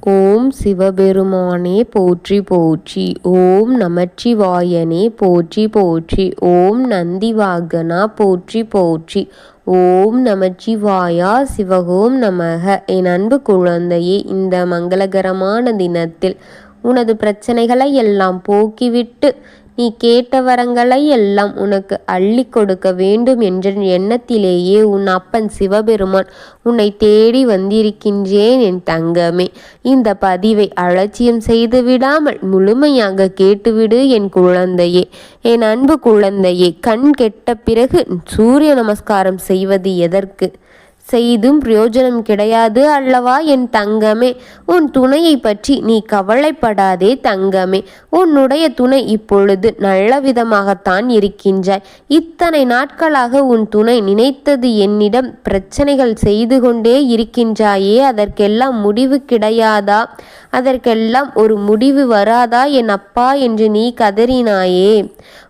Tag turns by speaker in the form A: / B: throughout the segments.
A: ஓம் சிவபெருமானே போற்றி போற்றி ஓம் நமச்சிவாயனே போற்றி போற்றி ஓம் நந்திவாகனா போற்றி போற்றி ஓம் நமச்சிவாயா சிவகோம் நமக. என் அன்பு குழந்தையே இந்த மங்களகரமான தினத்தில் உனது பிரச்சனைகளை எல்லாம் போக்கிவிட்டு நீ கேட்ட வரங்களை எல்லாம் உனக்கு அள்ளி கொடுக்க வேண்டும் என்ற எண்ணத்திலேயே உன் அப்பன் சிவபெருமான் உன்னை தேடி வந்திருக்கின்றேன் என் தங்கமே. இந்த பதிவை அலட்சியம் செய்து விடாமல் முழுமையாக கேட்டுவிடு என் குழந்தையே. என் அன்பு குழந்தையே கண் கெட்ட பிறகு சூரிய நமஸ்காரம் செய்வது எதற்கு? செய்தும் பிரயோஜனம் கிடையாது அல்லவா என் தங்கமே? உன் துணையை பற்றி நீ கவலைப்படாதே தங்கமே. உன்னுடைய துணை இப்பொழுது நல்ல விதமாகத்தான் இருக்கின்றாய். இத்தனை நாட்களாக உன் துணை நினைத்தது என்னிடம் பிரச்சனைகள் செய்து கொண்டே இருக்கின்றாயே அதற்கெல்லாம் முடிவு கிடையாதா? அதற்கெல்லாம் ஒரு முடிவு வராதா என் அப்பா என்று நீ கதறினாயே.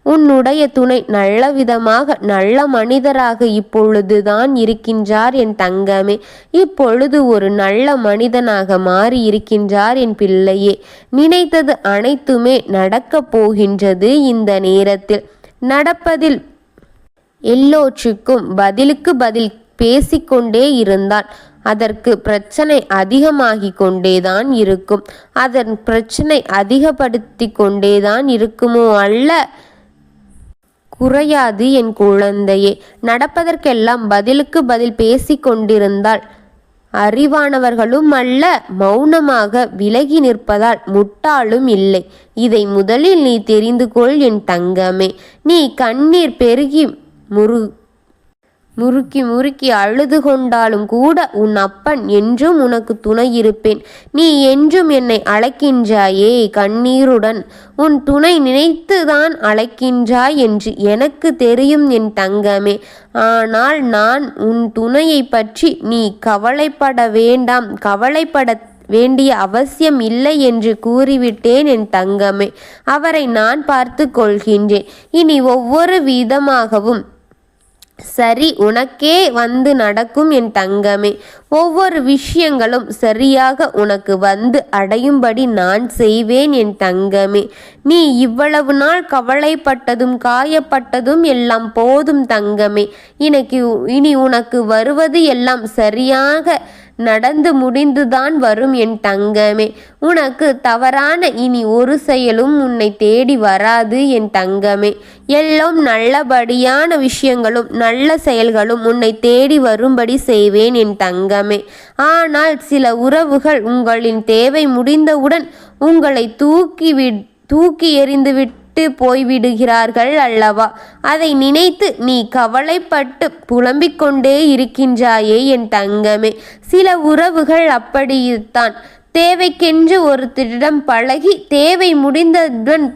A: உன்னுடைய துணை நல்ல விதமாக நல்ல மனிதராக இப்பொழுதுதான் இருக்கின்றார் என் தங்கமே. இப்பொழுது ஒரு நல்ல மனிதனாக மாறி இருக்கின்றார் என் பிள்ளையே. நினைத்தது அனைத்துமே நடக்கப் போகின்றது இந்த நேரத்தில். நடப்பதில் எல்லோற்றுக்கும் பதிலுக்கு பதில் பேசிக்கொண்டே இருந்தால் அதற்கு பிரச்சனை அதிகமாகி கொண்டேதான் இருக்கும். அதன் பிரச்சனை அதிகப்படுத்தி கொண்டேதான் இருக்குமோ அல்ல. குறையாது என் குழந்தையே. நடப்பதற்கெல்லாம் பதிலுக்கு பதில் பேசிக்கொண்டிருந்தால் அறிவானவர்களும் அல்ல. மௌனமாக விலகி நிற்பதால் முட்டாளும் இல்லை. இதை முதலில் நீ தெரிந்து கொள் என் தங்கமே. நீ கண்ணீர் பெருகி முரு முறுக்கி முறுக்கி அழுது கொண்டாலும் கூட உன் அப்பன் என்றும் உனக்கு துணை இருப்பேன் நீ என்றும் என்னை அழைக்கின்றாயே கண்ணீருடன். உன் துணை நினைத்துதான் அழைக்கின்றாய் என்று எனக்கு தெரியும் என் தங்கமே. ஆனால் நான் உன் துணையை பற்றி நீ கவலைப்பட வேண்டாம். கவலைப்பட வேண்டிய அவசியம் இல்லை என்று கூறிவிட்டேன் என் தங்கமே. அவரை நான் பார்த்து கொள்கின்றேன். இனி ஒவ்வொரு விதமாகவும் சரி உனக்கே வந்து நடக்கும் என் தங்கமே. ஒவ்வொரு விஷயங்களும் சரியாக உனக்கு வந்து அடையும்படி நான் செய்வேன் என் தங்கமே. நீ இவ்வளவு நாள் கவலைப்பட்டதும் காயப்பட்டதும் எல்லாம் போதும் தங்கமே. இன்னைக்கு இனி உனக்கு வருவது எல்லாம் சரியாக நடந்து முடிந்துதான் வரும் என் தங்கமே. உனக்கு தவறான இனி ஒரு செயலும் உன்னை தேடி வராது என் தங்கமே. எல்லாம் நல்லபடியான விஷயங்களும் நல்ல செயல்களும் உன்னை தேடி வரும்படி செய்வேன் என் தங்கமே. ஆனால் சில உறவுகள் உங்களின் தேவை முடிந்தவுடன் உங்களை தூக்கி தூக்கி எறிந்துவிட்டு விட்டு போய்விடுகிறார்கள் அல்லவா? அதை நினைத்து நீ கவலைப்பட்டு புலம்பிக் கொண்டே இருக்கின்றாயே என் தங்கமே. சில உறவுகள் அப்படித்தான். தேவைக்கென்று ஒருத்தரிடம் பழகி தேவை முடிந்ததுடன்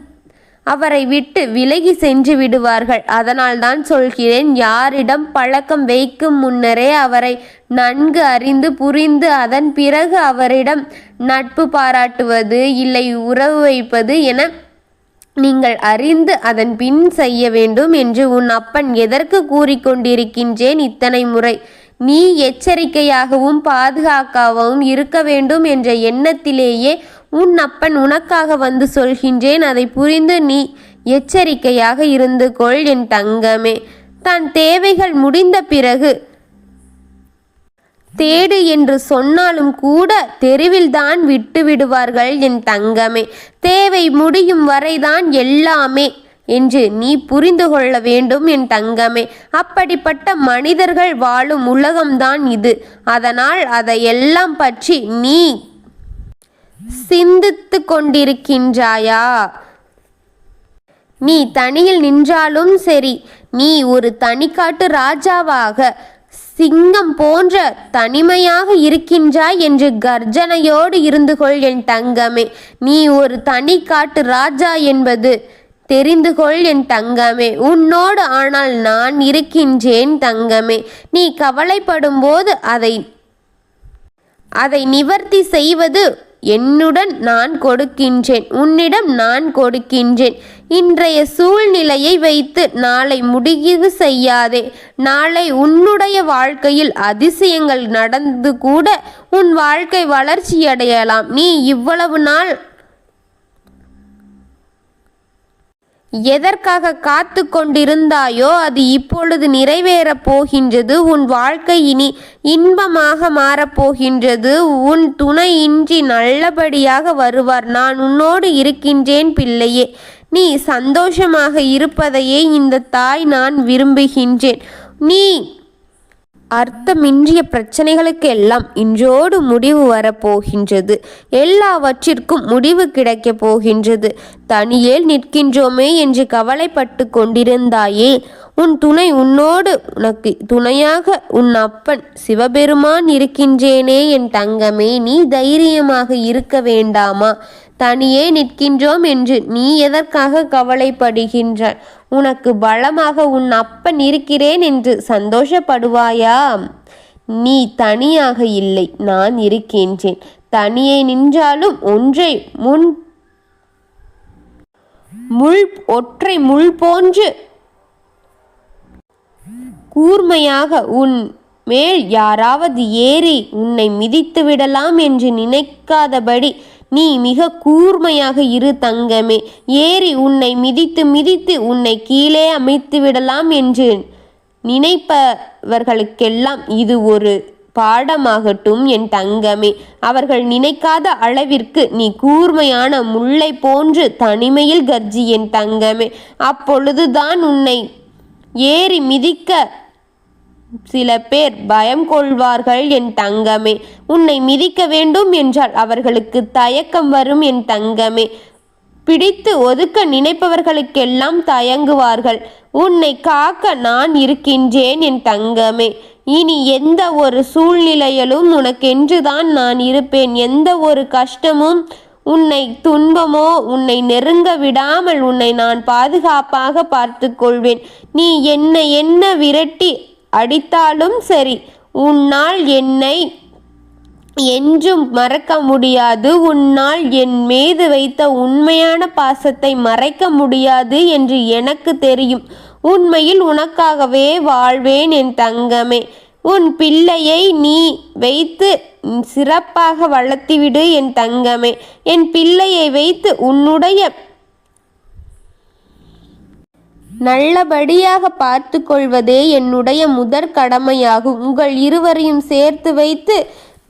A: அவரை விட்டு விலகி சென்று விடுவார்கள். அதனால் தான் சொல்கிறேன் யாரிடம் பழக்கம் வைக்கும் முன்னரே அவரை நன்கு அறிந்து புரிந்து அதன் பிறகு அவரிடம் நட்பு பாராட்டுவது இல்லை உறவு வைப்பது என நீங்கள் அறிந்து அதன் பின் செய்ய வேண்டும் என்று உன் அப்பன் எதற்கு கூறிக்கொண்டிருக்கின்றேன் இத்தனை முறை. நீ எச்சரிக்கையாகவும் பாதுகாக்காகவும் இருக்க வேண்டும் என்ற எண்ணத்திலேயே உன் அப்பன் உனக்காக வந்து சொல்கின்றேன். அதை புரிந்து நீ எச்சரிக்கையாக இருந்து கொள் என் தங்கமே. தன் தேவைகள் முடிந்த பிறகு தேடு என்று சொன்னாலும் கூட தெருவில்தான் விட்டு விடுவார்கள் என் தங்கமே. தேவை முடியும் வரைதான் எல்லாமே என்று நீ புரிந்து கொள்ள வேண்டும் என் தங்கமே. அப்படிப்பட்ட மனிதர்கள் வாழும் உலகம்தான் இது. அதனால் அதையெல்லாம் பற்றி நீ சிந்தித்து கொண்டிருக்கின்றாயா? நீ தனியில் நின்றாலும் சரி நீ ஒரு தனிக்காட்டு ராஜாவாக சிங்கம் போன்ற தனிமையாக இருக்கின்றாய் என்று கர்ஜனையோடு இருந்து கொள் என் தங்கமே. நீ ஒரு தனி காட்டு ராஜா என்பது தெரிந்து கொள் என் தங்கமே. உன்னோடு ஆனால் நான் இருக்கின்றேன் தங்கமே. நீ கவலைப்படும் போது அதை அதை நிவர்த்தி செய்வது என்னுடன் நான் கொடுக்கின்றேன் உன்னிடம் நான் கொடுக்கின்றேன். இன்றைய சூழ்நிலையை வைத்து நாளை முடிவு செய்யாதே. நாளை உன்னுடைய வாழ்க்கையில் அதிசயங்கள் நடந்து கூட உன் வாழ்க்கை வளர்ச்சியடையலாம். நீ இவ்வளவு நாள் எதற்காக காத்து கொண்டிருந்தாயோ அது இப்பொழுது நிறைவேறப் போகின்றது. உன் வாழ்க்கை இனி இன்பமாக மாறப்போகின்றது உன் துணையின்றி நல்லபடியாக வருவார். நான் உன்னோடு இருக்கின்றேன் பிள்ளையே. நீ சந்தோஷமாக இருப்பதையே இந்த தாய் நான் விரும்புகின்றேன். நீ அர்த்தமின்றிய பிரச்சனைகளுக்கெல்லாம் இன்றோடு முடிவு வரப்போகின்றது. எல்லாவற்றிற்கும் முடிவு கிடைக்கப் போகின்றது. தனியேல் நிற்கின்றோமே என்று கவலைப்பட்டு கொண்டிருந்தாயே உன் துணை உன்னோடு உனக்கு துணையாக உன் அப்பன் சிவபெருமான் இருக்கின்றேனே என் தங்கமே நீ தைரியமாக இருக்க வேண்டாமா? தனியே நிற்கின்றோம் என்று நீ எதற்காக கவலைப்படுகின்றாய் உனக்கு பலமாக உன் அப்பன் இருக்கிறேன் என்று சந்தோஷப்படுவாயா? நீ தனியாக இல்லை நான் இருக்கின்றேன். தனியே நின்றாலும் ஒன்றை முன் முள் ஒற்றை முள் போன்று கூர்மையாக உன் மேல் யாராவது ஏறி உன்னை மிதித்து விடலாம் என்று நினைக்காதபடி நீ மிக கூர்மையாக இரு தங்கமே. ஏறி உன்னை மிதித்து மிதித்து உன்னை கீழே அமைத்து விடலாம் என்று நினைப்பவர்களுக்கெல்லாம் இது ஒரு பாடமாகட்டும் என் தங்கமே. அவர்கள் நினைக்காத அளவிற்கு நீ கூர்மையான முல்லை போன்று தனிமையில் கர்ஜி என் தங்கமே. அப்பொழுதுதான் உன்னை ஏறி மிதிக்க சில பேர் பயம் கொள்வார்கள் என் தங்கமே உன்னை மிதிக்க வேண்டும் என்றால் அவர்களுக்கு தயக்கம் வரும் என் தங்கமே. பிடித்து ஒதுக்க நினைப்பவர்களுக்கெல்லாம் தயங்குவார்கள் உன்னை காக்க நான் இருக்கின்றேன் என் தங்கமே. இனி எந்த ஒரு சூழ்நிலையிலும் உனக்கென்றுதான் நான் இருப்பேன். எந்த ஒரு கஷ்டமும் உன்னை துன்பமோ உன்னை நெருங்க விடாமல் உன்னை நான் பாதுகாப்பாக பார்த்து கொள்வேன் நீ என்ன என்ன விரட்டி அடித்தாலும் சரி உன்னால் என்னை என்றும் மறக்க முடியாது உன்னால் என் மீது வைத்த உண்மையான பாசத்தை மறைக்க முடியாது என்று எனக்கு தெரியும். உண்மையில் உனக்காகவே வாழ்வேன் என் தங்கமே. உன் பிள்ளையை நீ வைத்து சிறப்பாக வளர்த்திவிடு என் தங்கமே. என் பிள்ளையை வைத்து உன்னுடைய நல்லபடியாக பார்த்து கொள்வதே என்னுடைய முதற் கடமையாகும். உங்கள் இருவரையும் சேர்த்து வைத்து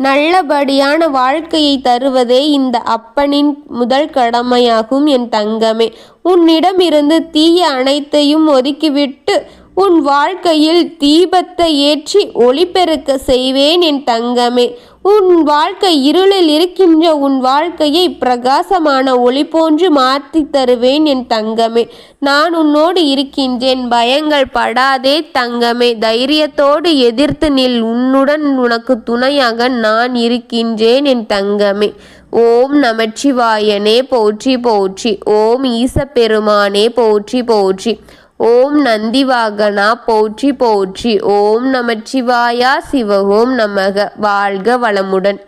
A: நல்லபடியான வாழ்க்கையை தருவதே இந்த அப்பனின் முதல் கடமையாகும் என் தங்கமே. உன்னிடமிருந்து தீய அனைத்தையும் ஒதுக்கிவிட்டு உன் வாழ்க்கையில் தீபத்தை ஏற்றி ஒளிபெருக்க செய்வேன் என் தங்கமே. உன் வாழ்க்கை இருளில் இருக்கின்ற உன் வாழ்க்கையை பிரகாசமான ஒளி போன்று மாற்றி தருவேன் என் தங்கமே. நான் உன்னோடு இருக்கின்றேன் பயங்கள் படாதே தங்கமே. தைரியத்தோடு எதிர்த்து நில் உன்னுடன் உனக்கு துணையாக நான் இருக்கின்றேன் என் தங்கமே. ஓம் நமச்சிவாயனே போற்றி போற்றி. ஓம் ஈசப்பெருமானே போற்றி போற்றி. ஓம் நந்திவாகனா போற்றி போற்றி. ஓம் நமச்சிவாயா சிவ ஓம் நமக. வாழ்க வளமுடன்.